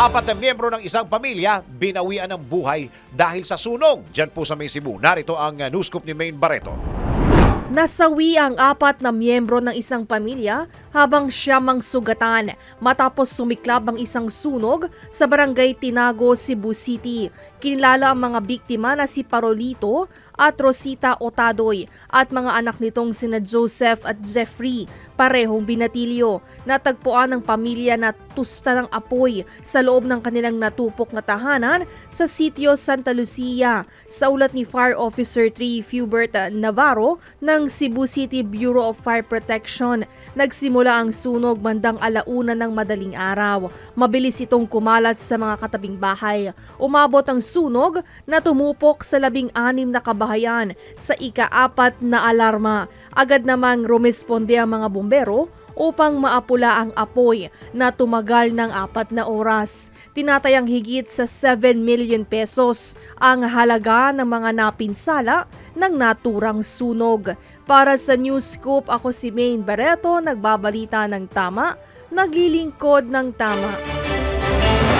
Apat na miyembro ng isang pamilya binawian ng buhay dahil sa sunog. Diyan po sa may Cebu. Narito ang uh, news scoop ni Maine Barreto. Nasawi ang apat na miyembro ng isang pamilya habang siyamang sugatan matapos sumiklab ang isang sunog sa barangay Tinago, Cebu City. Kinilala ang mga biktima na si Parolito at Rosita Otadoy at mga anak nitong sina Joseph at Jeffrey, parehong binatilyo. Natagpuan ng pamilya na tusta ng apoy sa loob ng kanilang natupok na tahanan sa sitio Santa Lucia. Sa ulat ni Fire Officer 3 Hubert Navarro ng Cebu City Bureau of Fire Protection, nagsimula ang sunog bandang alauna ng madaling araw. Mabilis itong kumalat sa mga katabing bahay. Umabot ang sunog na tumupok sa labing anim na kabahayan sa ika-apat na alarma. Agad namang rumesponde ang mga bumbero upang maapula ang apoy na tumagal ng apat na oras. Tinatayang higit sa 7 million pesos ang halaga ng mga napinsala ng naturang sunog. Para sa News Scoop, ako si Maine Barreto, nagbabalita ng tama, naglilingkod ng tama.